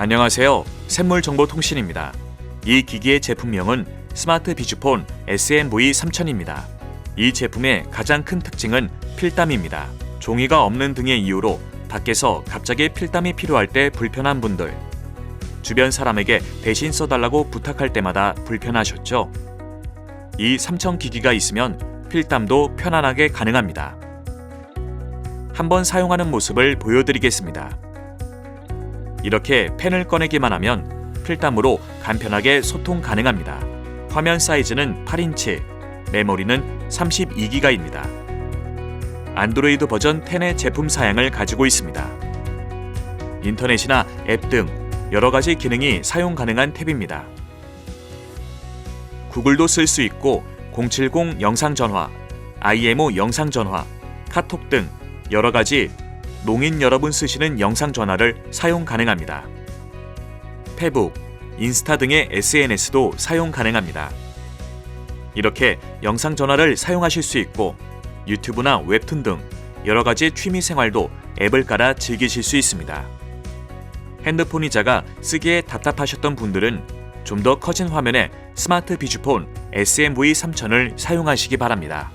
안녕하세요. 샘물정보통신입니다. 이 기기의 제품명은 스마트 비주폰 SMV 3000입니다. 이 제품의 가장 큰 특징은 필담입니다. 종이가 없는 등의 이유로 밖에서 갑자기 필담이 필요할 때 불편한 분들, 주변 사람에게 대신 써달라고 부탁할 때마다 불편하셨죠? 이 3000 기기가 있으면 필담도 편안하게 가능합니다. 한번 사용하는 모습을 보여드리겠습니다. 이렇게 펜을 꺼내기만 하면 필담으로 간편하게 소통 가능합니다. 화면 사이즈는 8인치, 메모리는 32기가입니다. 안드로이드 버전 10의 제품 사양을 가지고 있습니다. 인터넷이나 앱 등 여러 가지 기능이 사용 가능한 탭입니다. 구글도 쓸 수 있고 070 영상 전화, IMO 영상 전화, 카톡 등 여러 가지 농인 여러분 쓰시는 영상 전화를 사용 가능합니다. 페북, 인스타 등의 SNS도 사용 가능합니다. 이렇게 영상 전화를 사용하실 수 있고 유튜브나 웹툰 등 여러 가지 취미 생활도 앱을 깔아 즐기실 수 있습니다. 핸드폰이 작아 쓰기에 답답하셨던 분들은 좀 더 커진 화면의 스마트 비주폰 SMV 3000을 사용하시기 바랍니다.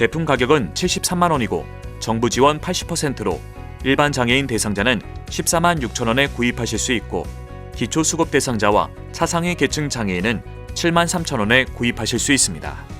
제품 가격은 73만 원이고 정부 지원 80%로 일반 장애인 대상자는 14만 6천 원에 구입하실 수 있고 기초 수급 대상자와 차상위 계층 장애인은 7만 3천 원에 구입하실 수 있습니다.